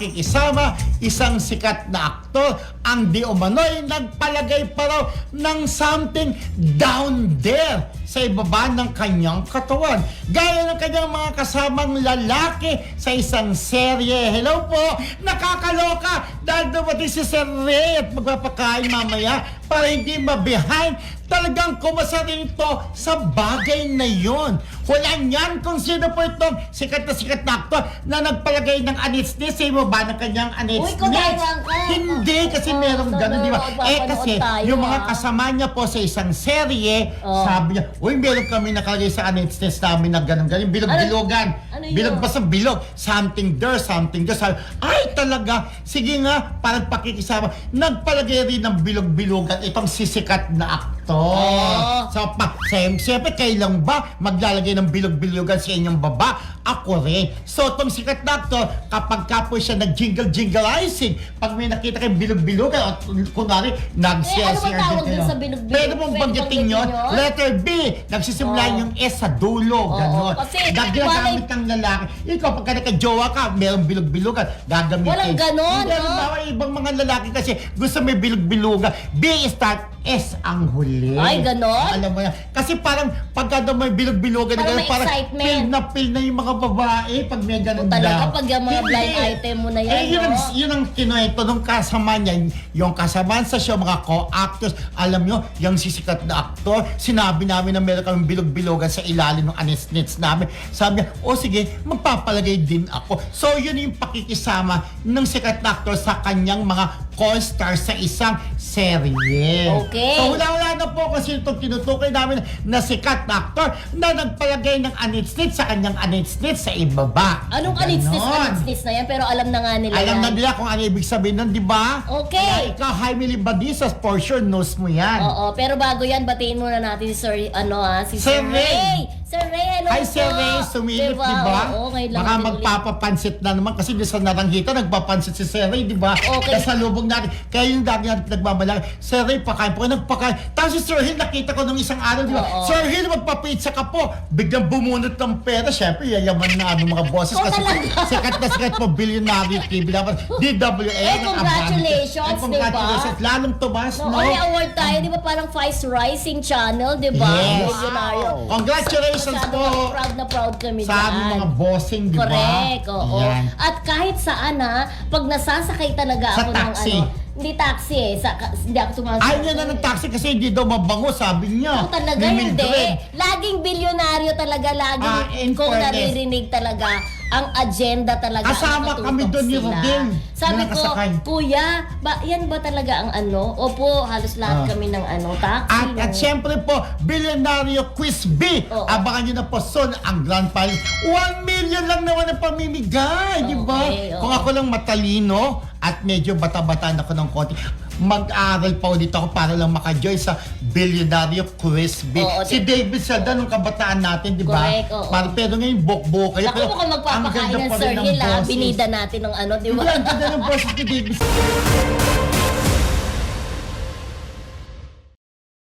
pakikisama isang sikat na aktor ang di umano'y nagpalagay pa raw ng something down there sa ibaba ng kanyang katawan. Gaya ng kanyang mga kasamang lalaki sa isang serye. Hello po! Nakakaloka dahil dumating si Sir Ray at magpapakain mamaya para hindi ma-behind. Talagang kumasa rin ito sa bagay na yon. Hulaan yan kung sino po itong sikat na sikat na aktor na nagpalagay ng anitsnis sa ibaba ng kanyang anitsnis. Uy, kudaiwan ka. Hindi, kasi Oh, meron so, ganun, di ba? Eh kasi, tayo, yung mga kasama niya po sa isang serye, Oh. sabi niya, uy, meron kami nakalagay sa anitsnis namin na ganun, ganun, bilog-bilogan. Ano yun? bilog basta bilog. Something there, something there. Sabi, ay talaga, sige nga, parang pakikisama. Nagpalagay rin ng bilog-bilogan itong sisikat na aktor. Oh. So, pa, siyempre, siyempre, kailan ba maglalagay ng bilog-bilogan sa inyong baba? Ako rin. So, itong sikat na actor, kapag ka po siya nag-jingle-jingleizing, pag may nakita kayong bilog-bilogan, at kunwari, nag-share Eh, ano ba tawag dun sa bilog-bilog? Pwede mong banggitin yun. Letter B, nagsisimula Oo. yung S sa dulo. Oo, Ganon. kasi Gagagamit ng lalaki. Ikaw, pagka nagka-jowa ka, merong bilog-bilogan, gagamitin. Walang ganon, Hindi, no? ibang mga lalaki kasi gusto may bilog-bilogan. B start, S ang huli. Ay, ganon? Alam mo yan. Kasi parang pagka daw may bilog-bilogan, Parang ganun, may parang excitement. feel na feel na yung mga babae pag may ganun O, talaga, daw. pag yung mga Hindi. blind item mo na yan, Eh, yun, ang, no? yun ang kinuwento nung kasama niya, yung kasama sa show, mga co-actors, alam nyo, yung sisikat na aktor, sinabi namin na meron kami bilog-bilogan sa ilalim ng anisnits namin. Sabi niya, o sige, magpapalagay din ako. So, yun yung pakikisama ng sikat na aktor sa kanyang mga co-star sa isang serye. Okay. So, wala-wala na po kasi itong tinutukoy namin na sikat na aktor na nagpalagay ng anitsnits sa kanyang anitsnits sa ibaba. Anong Ganon. anitsnis, anitsnis na yan, pero alam na nga nila Alam yan. na nila kung ano ibig sabihin nun, di ba? Okay. Kaya ikaw, Jaime Libadisas, for sure, knows mo yan. Oo, pero bago yan, batiin muna natin si Sir, ano ah, si Sir Sir, Ray. Ray. Sir Ray, hello Hi, po. Sir Ray, sumilip, Diba? di ba? Oo, ngayon lang Baka magpapapansit na naman kasi di sa naranghita, nagpapansit si Sir Ray, di ba? Okay. Kaya sa lubog natin. Kaya yung dami natin nagmamalaki, Sir Ray, pakain po, nagpakain. Tapos si Sir Hill, nakita ko nung isang araw, di ba? Oo. Sir Hill, magpapizza ka po. Biglang bumunot ng pera. Siyempre, yayaman na ano mga bosses kasi talaga? sikat na sikat po, billionaire TV dapat DWA. Eh, ang congratulations, abante. Eh, di ba? congratulations. Lalong tumas, No, no? may award tayo, di ba? Parang Vice Rising Channel, di ba? Yes. Milyonaryo. Congratulations Masyado po proud na proud kami sa dyan. mga bossing, di ba? Correct, oo. Yan. At kahit saan ha, pag nasasakay talaga Sa ako taxi. ng ano, hindi taxi eh, sa, hindi ako sumasakay. Ayaw niya na ng taxi kasi hindi daw mabango, sabi niya. Ako talaga Ni hindi. Laging bilyonaryo talaga, laging Ah, kung fairness. naririnig talaga ang agenda talaga. Kasama kami doon ni. Rodel, Sabi ko, nakasakay. kuya, ba, yan ba talaga ang ano? Opo, halos lahat Ah. kami ng ano, taxi. At, at no? syempre po, Bilyonaryo Quiz B. Oo. Abangan nyo na po soon ang grand prize. 1 million lang naman ang pamimigay, di ba? Okay. Kung ako lang matalino at medyo bata-bata na ko ng konti, mag-aral pa ulit ako para lang maka-join sa Bilyonaryo Quiz B. Oo, si David Salda nung kabataan natin, di ba? Correct, oo. Para, pero ngayon, bok-bok kayo. Naku, Pero mukhang ang magpapakain ganda ng pa Sir rin Hill boses. Binida natin ng ano, di Hindi, ba? ang ganda ng boses ni David